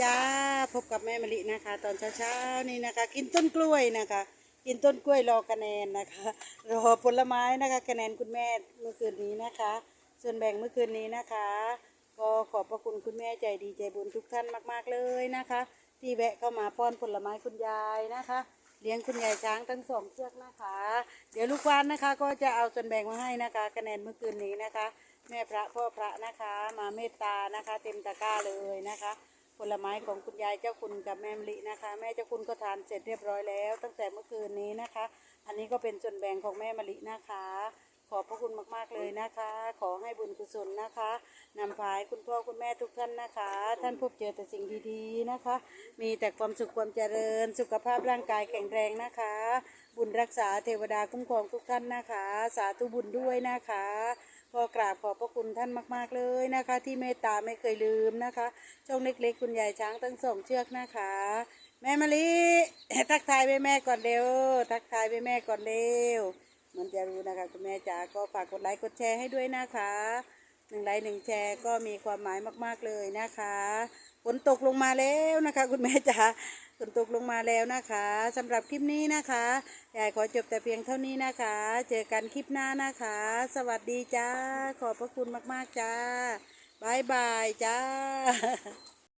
จ้าพบกับแม่มะลินะคะ ตอนเช้าๆนี่นะคะ กินต้นกล้วยนะคะ กินต้นกล้วยรอคะแนนนะคะรอผลไม้นะคะคะแนนคุณแม่เมื่อคืนนี้นะคะ ส่วนแบ่งเมื่อคืนนี้นะคะก็ขอบพระคุณคุณแม่ใจดีใจบุญทุกท่านมากๆเลยนะคะ ที่แวะเข้ามาป้อนผลไม้คุณยายนะคะเลี้ยงคุณยายช้างทั้งสองเชือกนะคะ เดี๋ยวลูกวานนะคะ ก็จะเอาส่วนแบ่งมาให้นะคะคะแนนเมื่อคืนนี้นะคะ แม่พระพ่อพระนะคะ มาเมตตานะคะ เต็มตะกร้าเลยนะคะ ผลไม้ของคุณยายเจ้าคุณกับแม่มลินะคะ แม่เจ้าคุณก็ทานเสร็จเรียบร้อยแล้ว ตั้งแต่เมื่อคืนนี้นะคะ อันนี้ก็เป็นส่วนแบ่งของแม่มลินะคะ ขอบพระคุณมาก ๆ เลยนะคะ ขอให้บุญกุศลนะคะนำพาให้คุณพ่อคุณแม่ทุกท่านนะคะ ท่านพบเจอแต่สิ่งดีๆนะคะ มีแต่ความสุขความเจริญ สุขภาพร่างกายแข็งแรงนะคะ บุญรักษาเทวดาคุ้มครองทุกท่านนะคะ สาธุบุญด้วยนะคะก็กราบขอบพระคุณท่านมาก ๆ เลยนะคะ ที่เมตตาไม่เคยลืมนะคะช่องเล็ก ๆ คุณยายช้างทั้งสองเชือกนะคะ แม่มะลิทักทายไปแม่ก่อนเร็วทักทายไปแม่ก่อนเร็ว มันจะรู้นะคะคุณแม่จ๋าก็ฝากกดไลค์กดแชร์ให้ด้วยนะคะหนึ่งไลค์หนึ่งแชร์ก็มีความหมายมาก ๆเลยนะคะฝนตกลงมาแล้วนะคะ คุณแม่จ๋าฝนตกลงมาแล้วนะคะสำหรับคลิปนี้นะคะยายขอจบแต่เพียงเท่านี้นะคะ เจอกันคลิปหน้านะคะ สวัสดีจ้า ขอบพระคุณมากๆจ้าบายบายจ้า